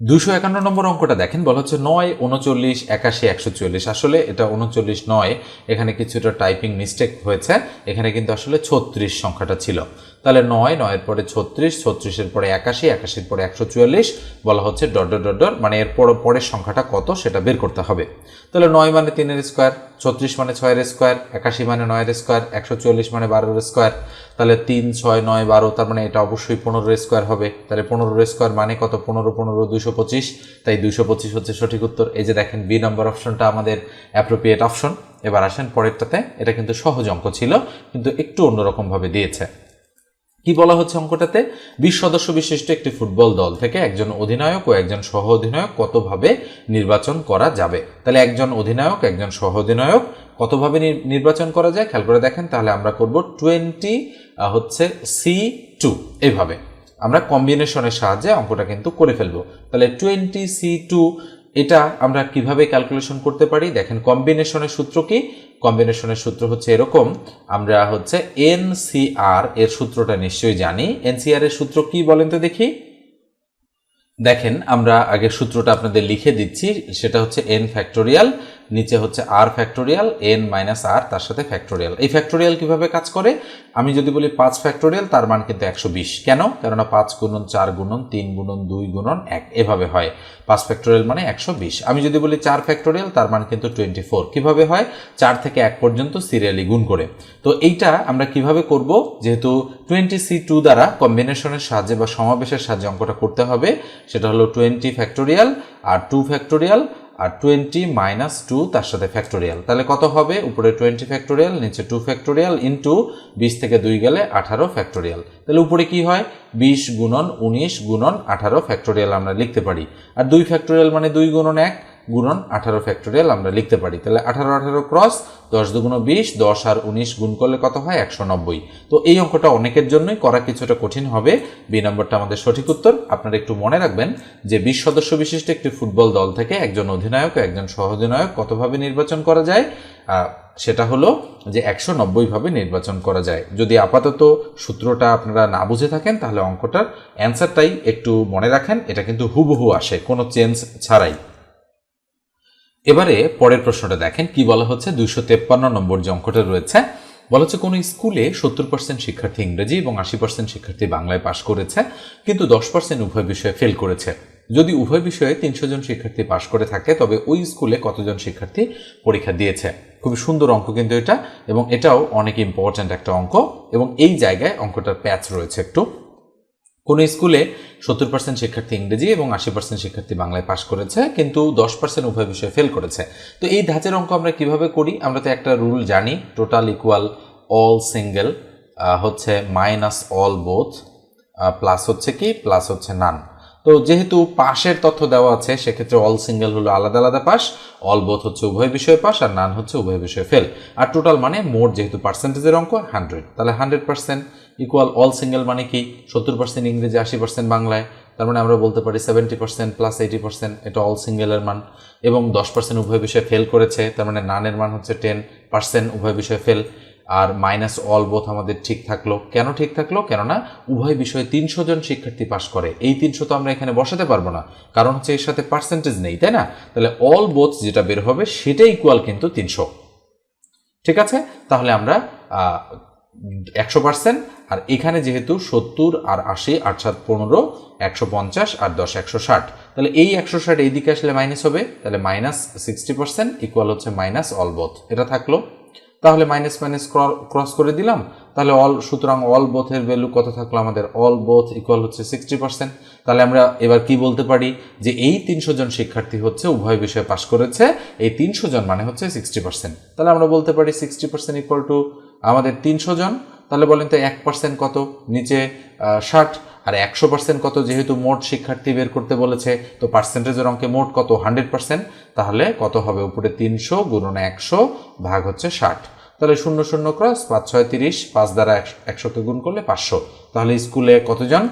দুশো একান্ন নম্বর অঙ্কটা দেখেন, বলা হচ্ছে নয়, উনচল্লিশ, একাশি, একশো চল্লিশ। আসলে এটা উনচল্লিশ নয়, এখানে কিছুটা টাইপিং মিস্টেক হয়েছে, এখানে কিন্তু আসলে ছত্রিশ সংখ্যাটা ছিল। তাহলে নয়, নয়ের পরে ছত্রিশ, ছত্রিশের পরে একাশি, একাশির পরে একশো চুয়াল্লিশ বলা হচ্ছে ডট ডট ডট মানে এর পর, পরের সংখ্যাটা কত সেটা বের করতে হবে। তাহলে নয় মানে তিনের স্কোয়ার ছত্রিশ মানে ছয়ের স্কোয়ার একাশি মানে নয়ের স্কোয়ার একশো চুয়াল্লিশ মানে বারোর স্কোয়ার তাহলে তিন, ছয়, নয়, বারো, তার মানে এটা অবশ্যই পনেরো স্কোয়ার হবে। তাহলে পনেরো স্কোয়ার মানে কত? পনেরো পনেরো দুশো পঁচিশ। তাই দুশো পঁচিশ হচ্ছে সঠিক উত্তর। এই যে দেখেন বি নম্বর অপশনটা আমাদের অ্যাপ্রোপ্রিয়েট অপশন এবার আসেন পরেরটাতে। এটা কিন্তু সহজ অঙ্ক ছিল, কিন্তু একটু অন্যরকমভাবে দিয়েছে। কি বলা হচ্ছে অঙ্কটাতে? বিশ সদস্য বিশিষ্ট একটি ফুটবল দল থেকে একজন অধিনায়ক ও একজন সহ অধিনায়ক কতভাবে নির্বাচন করা যাবে? তাহলে একজন অধিনায়ক, একজন সহ অধিনায়ক কতভাবে নির- নির্বাচন করা যায়? খেয়াল করে দেখেন, তাহলে আমরা করব টোয়েন্টি হচ্ছে সি টু এইভাবে আমরা কম্বিনেশনের সাহায্যে অঙ্কটা কিন্তু করে ফেলব। তাহলে টোয়েন্টি সি টু এটা আমরা কীভাবে ক্যালকুলেশন করতে পারি? দেখেন কম্বিনেশনের সূত্র কি? কম্বিনেশনের সূত্র হচ্ছে এরকম, আমরা হচ্ছে এনসিআর এর সূত্রটা নিশ্চয়ই জানি। এনসিআর এর সূত্র কি বলেন তো দেখি। দেখেন, আমরা আগে সূত্রটা আপনাদের লিখে দিচ্ছি, সেটা হচ্ছে এন ফ্যাক্টোরিয়াল নিচে হচ্ছে R factorial N minus R তার সাথে ফ্যাক্টোরিয়াল এই ফ্যাক্টোরিয়াল কীভাবে কাজ করে? আমি যদি বলি পাঁচ ফ্যাক্টোরিয়াল তার মান কিন্তু একশো বিশ। কেন? কেননা পাঁচ গুণন চার গুণন তিন গুণন দুই গুণন এক। এভাবে হয়। পাঁচ ফ্যাক্টোরিয়াল মানে একশো বিশ। আমি যদি বলি চার ফ্যাক্টোরিয়াল তার মান কিন্তু টোয়েন্টি ফোর। কীভাবে হয়? চার থেকে এক পর্যন্ত সিরিয়ালি গুণ করে। তো এইটা আমরা কীভাবে করব? যেহেতু টোয়েন্টি সি টু দ্বারা কম্বিনেশনের সাহায্যে বা সমাবেশের সাহায্যে অঙ্কটা করতে হবে, সেটা হলো টোয়েন্টি ফ্যাক্টোরিয়াল আর টু ফ্যাক্টোরিয়াল আর টোয়েন্টি মাইনাস টু তার সাথে ফ্যাক্টোরিয়াল তাহলে কত হবে? উপরে টোয়েন্টি ফ্যাক্টোরিয়াল নিচে টু ফ্যাক্টোরিয়াল ইন্টু বিশ থেকে দুই গেলে আঠারো ফ্যাক্টোরিয়াল তাহলে উপরে কি হয়? বিশ গুণন উনিশ গুণন আঠারো ফ্যাক্টোরিয়াল আমরা লিখতে পারি। আর দুই ফ্যাক্টোরিয়াল মানে দুই গুণন এক গুণন আঠারো ফ্যাক্টোরিয়াল আমরা লিখতে পারি। তাহলে আঠারো আঠারো ক্রস দশ দুগুণ বিশ, দশ আর উনিশ গুণ করলে কত হয়? একশো নব্বই। তো এই অঙ্কটা অনেকের জন্যই করা কিছুটা কঠিন হবে। বি নম্বরটা আমাদের সঠিক উত্তর। আপনারা একটু মনে রাখবেন যে বিশ সদস্য বিশিষ্ট একটি ফুটবল দল থেকে একজন অধিনায়ক, একজন সহ অধিনায়ক কতভাবে নির্বাচন করা যায়? সেটা হলো যে একশো নব্বইভাবে নির্বাচন করা যায়। যদি আপাতত সূত্রটা আপনারা না বুঝে থাকেন, তাহলে অঙ্কটার অ্যান্সারটাই একটু মনে রাখেন। এটা কিন্তু হুবহু আসে, কোনো চেঞ্জ ছাড়াই। এবারে পরের প্রশ্নটা দেখেন, কি বলা হচ্ছে? দুইশো তেপ্পান্ন নম্বর যে অঙ্কটা রয়েছে, বলা হচ্ছে কোনো স্কুলে সত্তর পার্সেন্ট শিক্ষার্থী ইংরেজি এবং আশি পার্সেন্ট শিক্ষার্থী বাংলায় পাশ করেছে, কিন্তু দশ পার্সেন্ট উভয় বিষয়ে ফেল করেছে। যদি উভয় বিষয়ে তিনশো জন শিক্ষার্থী পাশ করে থাকে, তবে ওই স্কুলে কতজন শিক্ষার্থী পরীক্ষা দিয়েছে? খুবই সুন্দর অঙ্ক কিন্তু এটা, এবং এটাও অনেক ইম্পর্ট্যান্ট একটা অঙ্ক, এবং এই জায়গায় অঙ্কটার প্যাচ রয়েছে একটু। কোনো স্কুলে সত্তর পার্সেন্ট শিক্ষার্থী ইংরেজি এবং আশি পার্সেন্ট শিক্ষার্থী বাংলায় পাশ করেছে, কিন্তু দশ পার্সেন্ট উভয় বিষয়ে ফেল করেছে। তো এই ধাঁচের অঙ্ক আমরা কীভাবে করি? আমরা তো একটা রুল জানি টোটাল ইকুয়াল অল সিঙ্গেল হচ্ছে মাইনাস অল বোথ প্লাস হচ্ছে কি? প্লাস হচ্ছে নান তো যেহেতু পাশের তথ্য দেওয়া আছে, সেক্ষেত্রে অল সিঙ্গেল হলো আলাদা আলাদা পাস অল বোথ হচ্ছে উভয় বিষয়ে পাস আর নান হচ্ছে উভয় বিষয়ে ফেল আর টোটাল মানে মোট যেহেতু পার্সেন্টেজের অঙ্ক হান্ড্রেড তাহলে hundred percent equal all single মানে কি সত্তর পার্সেন্ট ইংরেজি, আশি পার্সেন্ট বাংলায়, তার মানে আমরা বলতে পারি seventy percent plus eighty percent এটা অল সিঙ্গেলের মান। এবং দশ পার্সেন্ট উভয় বিষয়ে ফেল করেছে, তার মানে নানের মান হচ্ছে টেন পার্সেন্ট উভয় বিষয়ে ফেল আর মাইনাস অল বোথ আমাদের ঠিক থাকল। কেন ঠিক থাকল? কেননা উভয় বিষয়ে তিনশো জন শিক্ষার্থী পাশ করে। এই তিনশো তো আমরা এখানে বসাতে পারব না, কারণ হচ্ছে এর সাথে পার্সেন্টেজ নেই, তাই না? তাহলে অল বোথ যেটা বের হবে সেটাই ইকুয়াল কিন্তু তিনশো। ঠিক আছে? তাহলে আমরা একশো পার্সেন্ট আর এখানে যেহেতু সত্তর আর আশি আট সাত পনেরো, একশো পঞ্চাশ আর দশ, একশো ষাট। তাহলে এই একশো ষাট এই দিকে আসলে মাইনাস হবে, তাহলে মাইনাস সিক্সটি পার্সেন্ট ইকুয়াল হচ্ছে মাইনাস অল বোথ এটা থাকল। তাহলে মাইনাস মাইনাস ক্রস করে দিলাম। তাহলে অল সুতরাং অল বোথের ভ্যালু কত থাকল আমাদের? অল বোথ ইকুয়াল হচ্ছে সিক্সটি পার্সেন্ট তাহলে আমরা এবার কি বলতে পারি? যে এই তিনশো জন শিক্ষার্থী হচ্ছে, উভয় বিষয়ে পাশ করেছে, এই তিনশো জন মানে হচ্ছে সিক্সটি পার্সেন্ট তাহলে আমরা বলতে পারি সিক্সটি পার্সেন্ট ইকুয়াল টু আমাদের তিনশো জন। তাহলে বলেন তো এক পার্সেন্ট কত নিচে ষাট, আর একশো পার্সেন্ট কত যেহেতু মোট শিক্ষার্থী বের করতে বলেছে, তো পার্সেন্টেজের অঙ্কে মোট কত? হান্ড্রেড পার্সেন্ট তাহলে কত হবে? উপরে তিনশো গুণন একশো ভাগ হচ্ছে ষাট। তাহলে শূন্য শূন্য ক্রস পাঁচ ছয় তিরিশ, পাঁচ দ্বারা একশো একশোকে গুণ করলে পাঁচশো। তাহলে স্কুলে কতজন?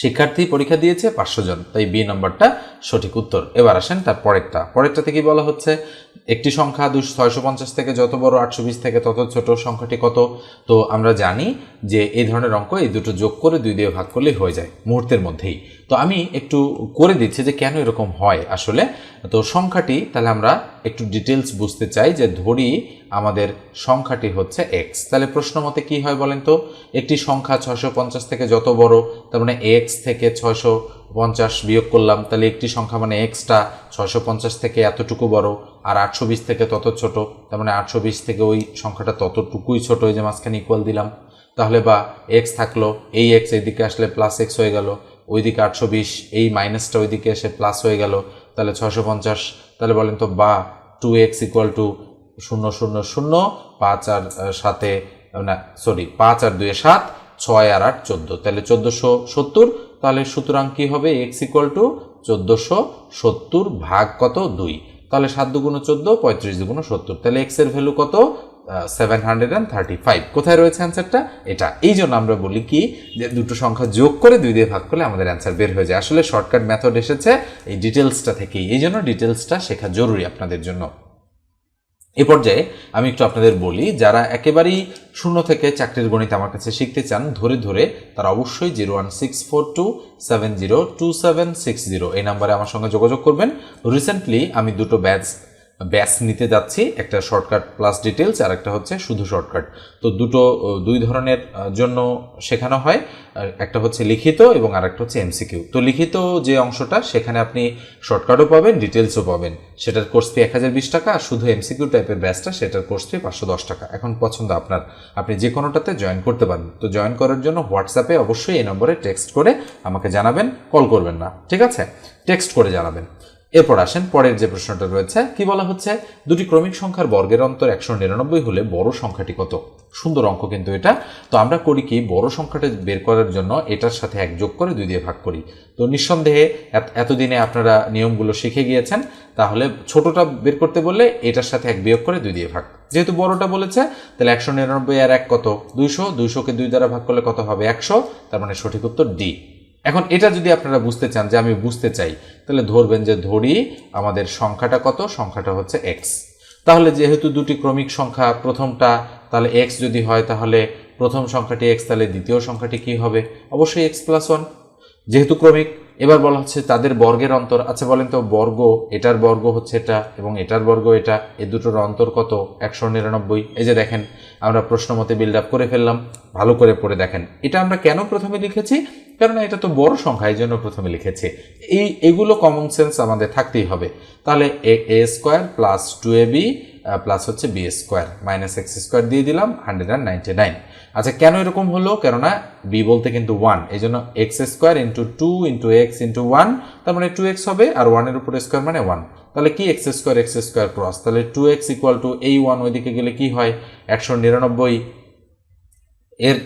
শিক্ষার্থী পরীক্ষা দিয়েছে, পাঁচশো জন। তাই বি নম্বরটা সঠিক উত্তর। এবার আসেন তার পরেরটা। পরেরটাতে কি বলা হচ্ছে? একটি সংখ্যা দুশো ছয়শো পঞ্চাশ থেকে যত বড় আটশো বিশ থেকে তত ছোট সংখ্যাটি কত? তো আমরা জানি যে এই ধরনের অঙ্ক এই দুটো যোগ করে দুই দিয়ে ভাগ করলেই হয়ে যায়, মুহূর্তের মধ্যেই। তো আমি একটু করে দিচ্ছি যে কেন এরকম হয় আসলে। তো সংখ্যাটি তাহলে আমরা একটু ডিটেলস বুঝতে চাই যে ধরি আমাদের সংখ্যাটি হচ্ছে এক্স তাহলে প্রশ্ন মতে কী হয় বলেন তো? একটি সংখ্যা ছয়শো পঞ্চাশ থেকে যত বড়, তার মানে এক্স থেকে ছয়শো পঞ্চাশ বিয়োগ করলাম, তাহলে একটি সংখ্যা মানে এক্সটা ছয়শো পঞ্চাশ থেকে এতটুকু বড় আর আটশো বিশ থেকে তত ছোট, তার মানে আটশো বিশ থেকে ওই সংখ্যাটা ততটুকুই ছোট ওই যে মাঝখানে ইকুয়াল দিলাম। তাহলে বা এক্স থাকল, এই এক্স এইদিকে আসলে প্লাস এক্স হয়ে গেল ওইদিকে আটশো বিশ, এই মাইনাসটা ওইদিকে এসে প্লাস হয়ে গেল, তাহলে ছশো পঞ্চাশ, তাহলে বলেন তো বা টু এক্স ইকুয়াল টু শূন্য শূন্য শূন্য, পাঁচ আর সাতে, না সরি পাঁচ আর দুয়ে সাত, ছয় আর আট, চোদ্দ, তাহলে চোদ্দোশো সত্তর, তাহলে সুতরাং কী হবে এক্স ইকুয়াল টু চোদ্দোশো সত্তর ভাগ কত? দুই, তাহলে সাত দুগুণ চোদ্দ, পঁয়ত্রিশ দুগুণ সত্তর, তাহলে এক্সের ভ্যালু কত? Seven hundred and thirty five কোথায় রয়েছে অ্যান্সারটা এটা। এই জন্য আমরা বলি কি, যে দুটো সংখ্যা যোগ করে দুই দিয়ে ভাগ করলে আমাদের অ্যান্সার বের হয়ে যায়। আসলে শর্টকাট মেথড এসেছে এই ডিটেলসটা থেকেই। এই জন্য ডিটেলসটা শেখা জরুরি আপনাদের জন্য। এ পর্যায়ে আমি একটু আপনাদের বলি, যারা একেবারেই শূন্য থেকে চাকরির গণিত আমার কাছে শিখতে চান, ধরে ধরে তারা অবশ্যই zero one six four two seven zero two seven six zero এই নাম্বারে আমার সঙ্গে যোগাযোগ করবেন। রিসেন্টলি আমি দুটো ব্যাচ ব্যাচ নিতে যাচ্ছি, একটা শর্টকাট প্লাস ডিটেলস আর একটা হচ্ছে শুধু শর্টকাট তো দুটো, দুই ধরনের জন্য শেখানো হয় একটা হচ্ছে লিখিত এবং আর একটা হচ্ছে এমসিকিউ তো লিখিত যে অংশটা, সেখানে আপনি শর্টকাটও পাবেন ডিটেলসও পাবেন। সেটার কোর্স ফি এক হাজার বিশ টাকা, আর শুধু এমসিকিউ টাইপের ব্যাচটা সেটার কোর্স ফি পাঁচশো দশ টাকা। এখন পছন্দ আপনার। আপনি যে কোনোটাতে জয়েন করতে পারেন তো জয়েন করার জন্য হোয়াটসঅ্যাপে অবশ্যই এই নম্বরে টেক্সট করে আমাকে জানাবেন কল করবেন না। ঠিক আছে? টেক্সট করে জানাবেন। এরপর আসেন, পরের যে প্রশ্নটা রয়েছে, কি বলা হচ্ছে? দুটি ক্রমিক সংখ্যার বর্গের অন্তর একশো নিরানব্বই হলে বড় সংখ্যাটি কত? সুন্দর অঙ্ক কিন্তু এটা। তো আমরা করি কি, বড় সংখ্যাটা বের করার জন্য এটার সাথে এক যোগ করে দুই দিয়ে ভাগ করি। তো নিঃসন্দেহে এত- এতদিনে আপনারা নিয়মগুলো শিখে গিয়েছেন, তাহলে ছোটটা বের করতে বললে এটার সাথে এক বিয়োগ করে দুই দিয়ে ভাগ। যেহেতু বড়টা বলেছে, তাহলে একশো নিরানব্বই আর এক কত? দুইশো, দুইশোকে দুই দ্বারা ভাগ করলে কত হবে? একশো, তার মানে সঠিক উত্তর ডি। এখন এটা যদি আপনারা বুঝতে চান যে আমি বুঝতে চাই, তাহলে ধরবেন যে ধরি আমাদের সংখ্যাটা কত? সংখ্যাটা হচ্ছে এক্স তাহলে যেহেতু দুটি ক্রমিক সংখ্যা প্রথমটা, তাহলে এক্স যদি হয়, তাহলে প্রথম সংখ্যাটি এক্স তাহলে দ্বিতীয় সংখ্যাটি কি হবে? অবশ্যই এক্স প্লাস ওয়ান যেহেতু ক্রমিক এবার বলা হচ্ছে তাদের বর্গের অন্তর। আচ্ছা বলেন তো, বর্গ, এটার বর্গ হচ্ছে এটা এবং এটার বর্গ এটা, এ দুটোর অন্তর কত? একশো নিরানব্বই। এই যে দেখেন, আমরা প্রশ্ন মতে বিল্ড আপ করে ফেললাম, ভালো করে পড়ে দেখেন। এটা আমরা কেন প্রথমে লিখেছি? কারণ এটা তো বড় সংখ্যা, এই জন্য প্রথমে লিখেছি। এই, এগুলো কমন সেন্স আমাদের থাকতেই হবে। তাহলে A A square plus two A B plus হচ্ছে B square minus X square দিয়ে দিলাম হান্ড্রেড অ্যান্ড নাইনটি নাইন আচ্ছা কেন এরকম হলো? কেননা বি বলতে কিন্তু ওয়ান এই জন্য X square into two into X into one তার মানে টু এক্স হবে আর ওয়ানের উপরে স্কোয়ার মানে ওয়ান তাহলে কি X square X square cross তাহলে টু এক্স ইকুয়াল টু এই ওয়ান ওইদিকে গেলে কি হয়? একশো নিরানব্বই এর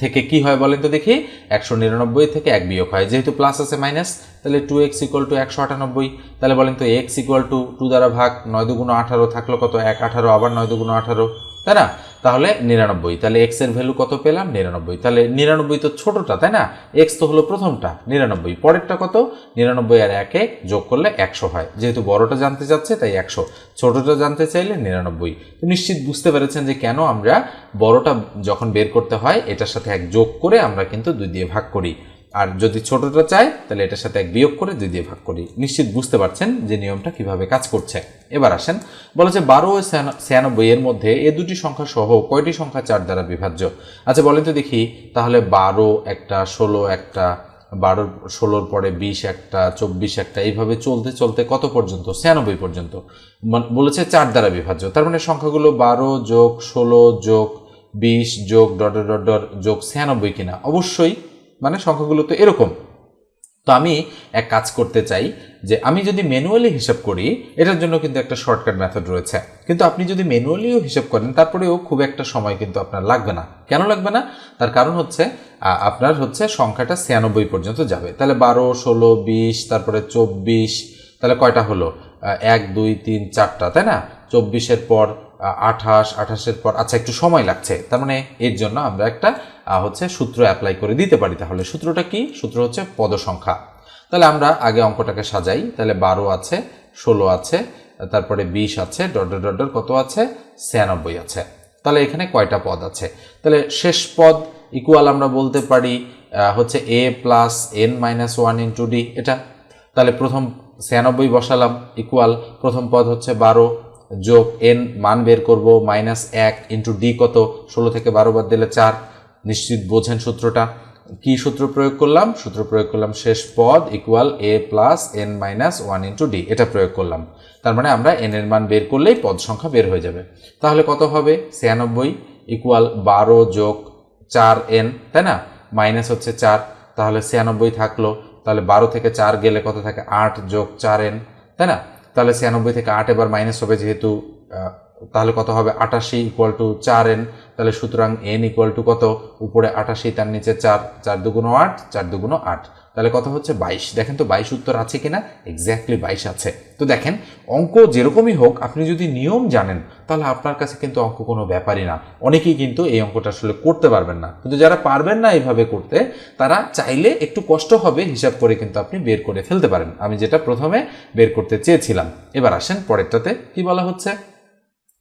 থেকে কি হয় বলেন তো দেখি? একশো নিরানব্বই থেকে এক বিয়োগ হয়। যেহেতু প্লাস আছে মাইনাস তাহলে টু এক্স ইকুয়াল টু একশো আটানব্বই। তাহলে বলেন তো এক্স ইকুয়াল টু টু দ্বারা ভাগ নয় দুগুণ আঠারো থাকল কত? এক আঠারো, আবার নয় দুগুণ আঠারো। তাই না? তাহলে নিরানব্বই। তাহলে এক্সের ভ্যালু কত পেলাম? নিরানব্বই। তাহলে নিরানব্বই তো ছোটটা, তাই না? এক্স তো হলো প্রথমটা, নিরানব্বই। পরেরটা কত? নিরানব্বই আর একে যোগ করলে একশো হয়। যেহেতু বড়টা জানতে চাচ্ছে, তাই একশো। ছোটটা জানতে চাইলে নিরানব্বই। তো নিশ্চিত বুঝতে পেরেছেন যে কেন আমরা বড়টা যখন বের করতে হয়, এটার সাথে এক যোগ করে আমরা কিন্তু দুই দিয়ে ভাগ করি। আর যদি ছোটটা চাই তাহলে এটার সাথে এক বিয়োগ করে দুই দিয়ে ভাগ করি। নিশ্চিত বুঝতে পারছেন যে নিয়মটা কীভাবে কাজ করছে। এবার আসেন, বলা যে বারো ও ছিয়ান- ছিয়ানব্বই এর মধ্যে এ দুটি সংখ্যা সহ কয়টি সংখ্যা চার দ্বারা বিভাজ্য? আচ্ছা বলেন তো দেখি, তাহলে বারো একটা, ষোলো একটা, বারোর, ষোলোর পরে বিশ একটা, চব্বিশ একটা, এইভাবে চলতে চলতে কত পর্যন্ত? ছিয়ানব্বই পর্যন্ত। বলেছে চার দ্বারা বিভাজ্য। তার মানে সংখ্যাগুলো বারো যোগ ষোলো যোগ বিশ যোগ ডট ডট ডট যোগ ছিয়ানব্বই কিনা? অবশ্যই মানে সংখ্যাগুলো তো এরকম। তো আমি এক কাজ করতে চাই যে আমি যদি ম্যানুয়ালি হিসাব করি, এটার জন্য কিন্তু একটা শর্টকাট মেথড রয়েছে। কিন্তু আপনি যদি ম্যানুয়ালিও হিসাব করেন, তারপরেও খুব একটা সময় কিন্তু আপনার লাগবে না। কেন লাগবে না? তার কারণ হচ্ছে আপনার হচ্ছে সংখ্যাটা ছিয়ানব্বই পর্যন্ত যাবে। তাহলে বারো, ষোলো, বিশ, তারপরে চব্বিশ, তাহলে কয়টা হলো? এক, দুই, তিন, চারটা, তাই না? চব্বিশের পর আঠাশ, আঠাশের পর আচ্ছা একটু সময় লাগছে। তার মানে এর জন্য আমরা একটা হচ্ছে সূত্র অ্যাপ্লাই করে দিতে পারি তাহলে। সূত্রটা কি? সূত্র হচ্ছে পদ সংখ্যা তাহলে আমরা আগে অঙ্কটাকে সাজাই। তাহলে বারো আছে, ষোলো আছে, তারপরে বিশ আছে, ডট ডট ডট কত আছে? ছিয়ানব্বই আছে। তাহলে এখানে কয়টা পদ আছে? তাহলে শেষ পদ ইকুয়াল আমরা বলতে পারি হচ্ছে A plus N minus one into D এটা? তাহলে প্রথম ছিয়ানব্বই বসালাম ইকুয়াল প্রথম পদ হচ্ছে বারো, যোগ এন মান বের করব মাইনাস এক ইন্টু ডি কত? ষোলো থেকে বারো বাদ দিলে চার। নিশ্চিত বোঝেন সূত্রটা। কি সূত্র প্রয়োগ করলাম? সূত্র প্রয়োগ করলাম শেষ পদ equal A plus N minus one into D এটা প্রয়োগ করলাম। তার মানে আমরা এন এর মান বের করলেই পদ সংখ্যা বের হয়ে যাবে। তাহলে কত হবে? ছিয়ানব্বই ইকুয়াল বারো যোগ চার এন তাই না? মাইনাস হচ্ছে চার। তাহলে ছিয়ানব্বই থাকল। তাহলে বারো থেকে চার গেলে কত থাকে? আট যোগ চার এন তাই না? তাহলে ছিয়ানব্বই থেকে আট এবার মাইনাস হবে যেহেতু তাহলে কত হবে? আটাশি ইকুয়াল টু চার এন তাহলে সুতরাং এন ইকুয়াল টু কত? উপরে আটাশি, তার নিচে চার। চার দুগুণো আট, চার দুগুণো আট। তাহলে কত হচ্ছে? বাইশ। দেখেন তো বাইশ উত্তর আছে কিনা? এক্স্যাক্টলি বাইশ আছে। তো দেখেন, অঙ্ক যেরকমই হোক, আপনি যদি নিয়ম জানেন, তাহলে আপনার কাছে কিন্তু অঙ্ক কোনো ব্যাপারই না। অনেকেই কিন্তু এই অঙ্কটা আসলে করতে পারবেন না। কিন্তু যারা পারবেন না এইভাবে করতে, তারা চাইলে একটু কষ্ট হবে, হিসাব করে কিন্তু আপনি বের করে ফেলতে পারেন। আমি যেটা প্রথমে বের করতে চেয়েছিলাম। এবার আসেন পরেরটাতে। কি বলা হচ্ছে?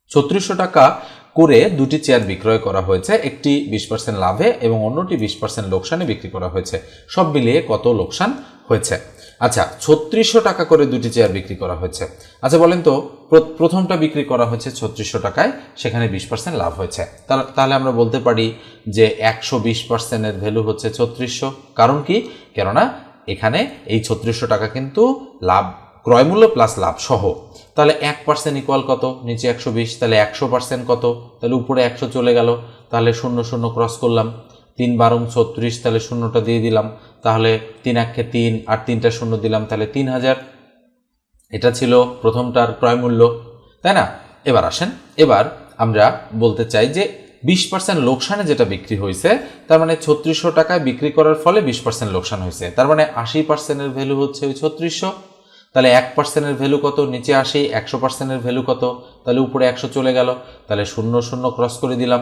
ছত্রিশশো টাকা করে দুটি চেয়ার বিক্রয় করা হয়েছে। একটি বিশ পার্সেন্ট লাভে এবং অন্যটি বিশ পার্সেন্ট লোকসানে বিক্রি করা হয়েছে। সব মিলিয়ে কত লোকসান হয়েছে? আচ্ছা ছত্রিশশো টাকা করে দুটি চেয়ার বিক্রি করা হয়েছে। আচ্ছা বলেন তো প্রথমটা বিক্রি করা হয়েছে ছত্রিশশো টাকায়, সেখানে বিশ পার্সেন্ট লাভ হয়েছে। তাহলে- আমরা বলতে পারি যে একশো বিশ পার্সেন্টের ভ্যালু হচ্ছে ছত্রিশশো। কারণ কি? কেননা, এখানে এই ছত্রিশশো টাকা কিন্তু লাভ ক্রয়মূল্য প্লাস লাভ সহ। তাহলে এক পার্সেন্ট ইকুয়াল কত? নিচে একশো বিশ, তাহলে একশো পার্সেন্ট কত? তাহলে উপরে একশো চলে গেল। তাহলে শূন্য শূন্য ক্রস করলাম। তিন বারং ছত্রিশ, তাহলে শূন্যটা দিয়ে দিলাম। তাহলে তিন একে তিন আর তিনটা শূন্য দিলাম, তাহলে তিন হাজার। এটা ছিল প্রথমটার ক্রয় মূল্য তাই না? এবার আসেন। এবার আমরা বলতে চাই যে বিশ পার্সেন্ট লোকসানে যেটা বিক্রি হয়েছে, তার মানে ছত্রিশশো টাকায় বিক্রি করার ফলে বিশ পার্সেন্ট লোকসান হয়েছে। তার মানে আশি পার্সেন্টের ভ্যালু হচ্ছে ওই ছত্রিশশো। তাহলে এক পার্সেন্টের ভ্যালু কত? নিচে আসি, একশো পার্সেন্টের ভ্যালু কত? তাহলে উপরে একশো চলে গেল। তাহলে শূন্য শূন্য ক্রস করে দিলাম।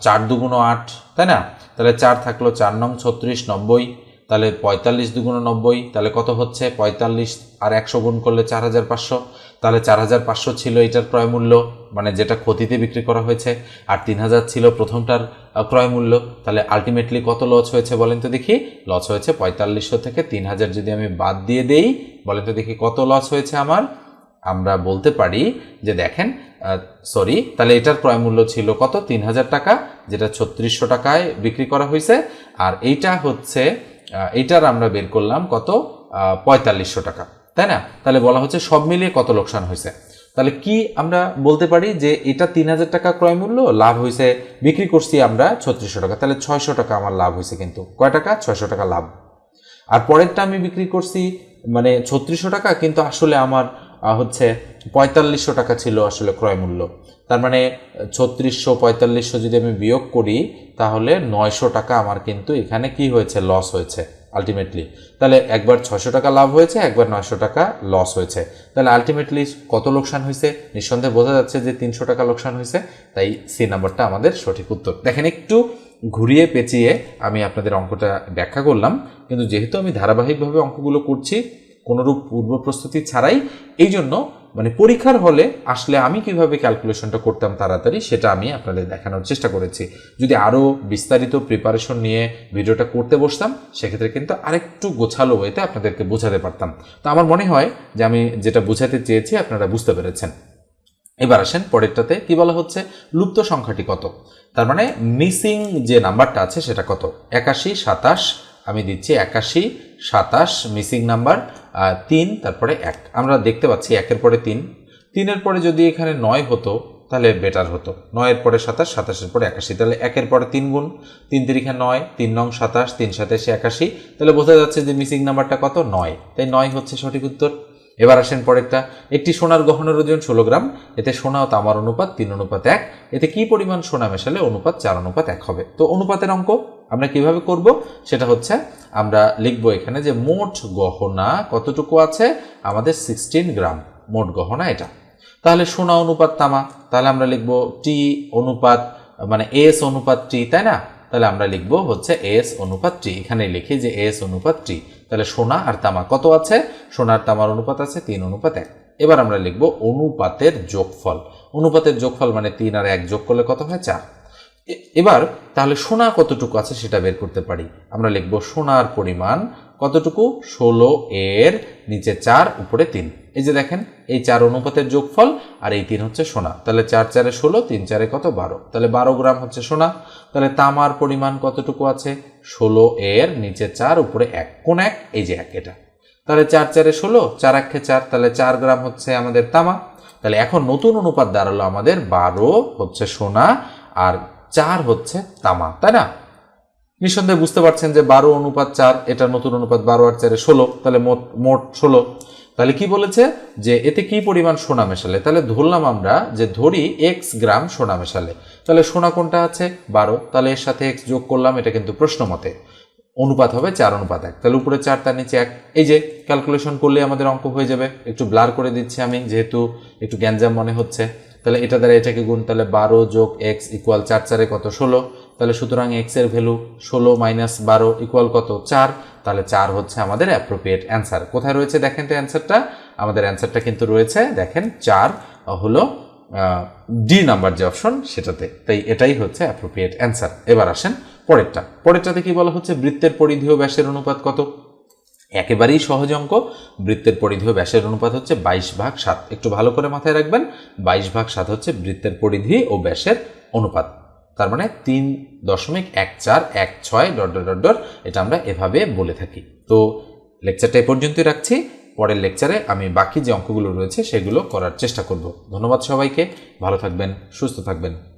চার দুগুণ আট, তাই না? তাহলে চার থাকল চার নং ছত্রিশ নব্বই। তাহলে পঁয়তাল্লিশ দুগুণ নব্বই, তাহলে কত হচ্ছে? পঁয়তাল্লিশ আর একশো গুণ করলে চার হাজার পাঁচশো। তাহলে চার হাজার পাঁচশো ছিল এটার ক্রয় মূল্য মানে যেটা ক্ষতিতে বিক্রি করা হয়েছে। আর তিন হাজার ছিল প্রথমটার ক্রয় মূল্য। তাহলে আলটিমেটলি কত লস হয়েছে বলেন তো দেখি? লস হয়েছে পঁয়তাল্লিশশো থেকে তিন হাজার যদি আমি বাদ দিয়ে দেই, বলেন তো দেখি কত লস হয়েছে আমার? আমরা বলতে পারি যে দেখেন সরি তাহলে এটার ক্রয় মূল্য ছিল কত? তিন হাজার টাকা, যেটা ছত্রিশশো টাকায় বিক্রি করা হয়েছে। আর এইটা হচ্ছে এইটার আমরা বের করলাম কত? পঁয়তাল্লিশশো টাকা। তাই না? তাহলে বলা হচ্ছে সব মিলিয়ে কত লোকসান হয়েছে? তাহলে কি আমরা বলতে পারি যে এটা তিন হাজার টাকা ক্রয় মূল্য? লাভ হয়েছে বিক্রি করছি আমরা ছত্রিশশো টাকা। তাহলে ছয়শো টাকা আমার লাভ হয়েছে কিন্তু। কয় টাকা? ছয়শো টাকা লাভ। আর পরেরটা আমি বিক্রি করছি মানে ছত্রিশশো টাকা, কিন্তু আসলে আমার হচ্ছে পঁয়তাল্লিশশো টাকা ছিল আসলে ক্রয় মূল্য। তার মানে ছত্রিশশো, পঁয়তাল্লিশশো যদি আমি বিয়োগ করি, তাহলে নয়শো টাকা আমার কিন্তু এখানে কি হয়েছে? লস হয়েছে। আলটিমেটলি তাহলে একবার ছয়শো টাকা লাভ হয়েছে, একবার নয়শো টাকা লস হয়েছে। তাহলে আলটিমেটলি কত লোকসান হয়েছে? নিঃসন্দেহে বোঝা যাচ্ছে যে তিনশো টাকা লোকসান হয়েছে, তাই সি নাম্বারটা আমাদের সঠিক উত্তর। দেখেন, একটু ঘুরিয়ে পেঁচিয়ে আমি আপনাদের অঙ্কটা ব্যাখ্যা করলাম, কিন্তু যেহেতু আমি ধারাবাহিকভাবে অঙ্কগুলো করছি, কোনোরূপ পূর্ব প্রস্তুতি ছাড়াই এই জন্য মানে পরীক্ষার হলে আসলে আমি কীভাবে ক্যালকুলেশনটা করতাম তাড়াতাড়ি, সেটা আমি আপনাদের দেখানোর চেষ্টা করেছি। যদি আরও বিস্তারিত প্রিপারেশন নিয়ে ভিডিওটা করতে বসতাম, সেক্ষেত্রে কিন্তু আরেকটু গোছালো ওয়েতে আপনাদেরকে বোঝাতে পারতাম। তো আমার মনে হয় যে আমি যেটা বোঝাতে চেয়েছি, আপনারা বুঝতে পেরেছেন। এবার আসেন পরেরটাতে, কি বলা হচ্ছে? লুপ্ত সংখ্যাটি কত? তার মানে মিসিং যে নাম্বারটা আছে সেটা কত? একাশি, সাতাশ, আমি দিচ্ছি একাশি, সাতাশ মিসিং নাম্বার তিন, তারপরে এক। আমরা দেখতে পাচ্ছি একের পরে তিন। তিনের পরে যদি এখানে নয় হতো, তাহলে বেটার হতো। নয়ের পরে সাতাশ, সাতাশের পরে একাশি, তাহলে একের পরে তিন গুণ। তিন তিরিখা নয়, তিন নং সাতাশ, তিন সাতাশে একাশি। তাহলে বোঝা যাচ্ছে যে মিসিং নাম্বারটা কত? নয়। তাই নয় হচ্ছে সঠিক উত্তর। এবার আসেন পরেরটা। একটি সোনার গহনের ওজন ষোলো গ্রাম। এতে সোনা ও তামার অনুপাত তিন, অনুপাত এক। এতে কি পরিমাণ সোনা মেশালে অনুপাত চার, অনুপাত এক হবে? তো অনুপাতের অঙ্ক আমরা কীভাবে করব? সেটা হচ্ছে আমরা লিখব এখানে যে মোট গহনা কতটুকু আছে? আমাদের সিক্সটিন গ্রাম মোট গহনা এটা। তাহলে সোনা অনুপাত তামা, তাহলে আমরা লিখব টি অনুপাত মানে এস অনুপাত টি তাই না? তাহলে আমরা লিখব হচ্ছে এস অনুপাত টি এখানে লিখি যে এস অনুপাত টি তাহলে সোনা আর তামা কত আছে? সোনার তামার অনুপাত আছে, তিন অনুপাত এক। এবার আমরা লিখব অনুপাতের যোগফল। অনুপাতের যোগফল মানে তিন আর এক যোগ করলে কত হয়? চার। এবার তাহলে সোনা কতটুকু আছে সেটা বের করতে পারি। আমরা লিখব সোনার পরিমাণ কতটুকু? ষোলো এর নিচে চার, উপরে তিন। এই যে দেখেন, এই চার অনুপাতের যোগফল আর এই তিন হচ্ছে সোনা। তাহলে চার চারে ষোলো, তিন চারে কত? বারো। তাহলে বারো গ্রাম হচ্ছে সোনা। তাহলে তামার পরিমাণ কতটুকু আছে? ষোলো এর নিচে চার, উপরে এক। কোন এক? এই যে এক এটা। তাহলে চার চারে ষোলো, চার একে চার, তাহলে চার গ্রাম হচ্ছে আমাদের তামা। তাহলে এখন নতুন অনুপাত দাঁড়াল আমাদের, বারো হচ্ছে সোনা আর চার হচ্ছে তামা, তাই না? নিঃসন্দেহে বুঝতে পারছেন যে বারো অনুপাত চার, এটা নতুন অনুপাত বারো আর চারে ষোলো, তাহলে মোট মোট ষোলো। তাহলে কি বলেছে? যে এতে কি পরিমাণ সোনা মেশালে? তাহলে ধরলাম আমরা যে ধরি এক্স গ্রাম সোনা মেশালে। তাহলে সোনা কোনটা আছে? বারো। তাহলে এর সাথে এক্স যোগ করলাম, এটা কিন্তু প্রশ্ন মতে। অনুপাত হবে চার অনুপাত এক। তাহলে উপরে চার, তার নিচে এক। এই যে ক্যালকুলেশন করলে আমাদের অঙ্ক হয়ে যাবে। একটু ব্লার করে দিচ্ছি আমি, যেহেতু একটু গ্যাঞ্জাম মনে হচ্ছে। তাহলে এটা দ্বারা এটাকে গুণ, তাহলে বারো যোগ এক্স ইকুয়াল চার, চারে কত? ষোলো। তাহলে সুতরাং এক্সের ভ্যালু ষোলো মাইনাস বারো ইকুয়াল কত? চার। তাহলে চার হচ্ছে আমাদের অ্যাপ্রোপ্রিয়েট অ্যান্সার কোথায় রয়েছে দেখেন তো অ্যান্সারটা আমাদের অ্যান্সারটা কিন্তু রয়েছে, দেখেন চার হলো ডি নাম্বার যে অপশন সেটাতে। তাই এটাই হচ্ছে অ্যাপ্রোপ্রিয়েট অ্যান্সার এবার আসেন পরেরটা। পরেরটাতে কি বলা হচ্ছে? বৃত্তের পরিধি ও ব্যাসের অনুপাত কত? একেবারেই সহজ অঙ্ক। বৃত্তের পরিধি ও ব্যাসের অনুপাত হচ্ছে বাইশ ভাগ সাত। একটু ভালো করে মাথায় রাখবেন। বাইশ ভাগ সাত হচ্ছে বৃত্তের পরিধি ও ব্যাসের অনুপাত। তার মানে তিন দশমিক এক চার এক ছয় ডট ডট ডট, এটা আমরা এভাবে বলে থাকি। তো লেকচারটা এ পর্যন্তই রাখছি। পরের লেকচারে আমি বাকি যে অঙ্কগুলো রয়েছে সেগুলো করার চেষ্টা করব। ধন্যবাদ সবাইকে। ভালো থাকবেন, সুস্থ থাকবেন।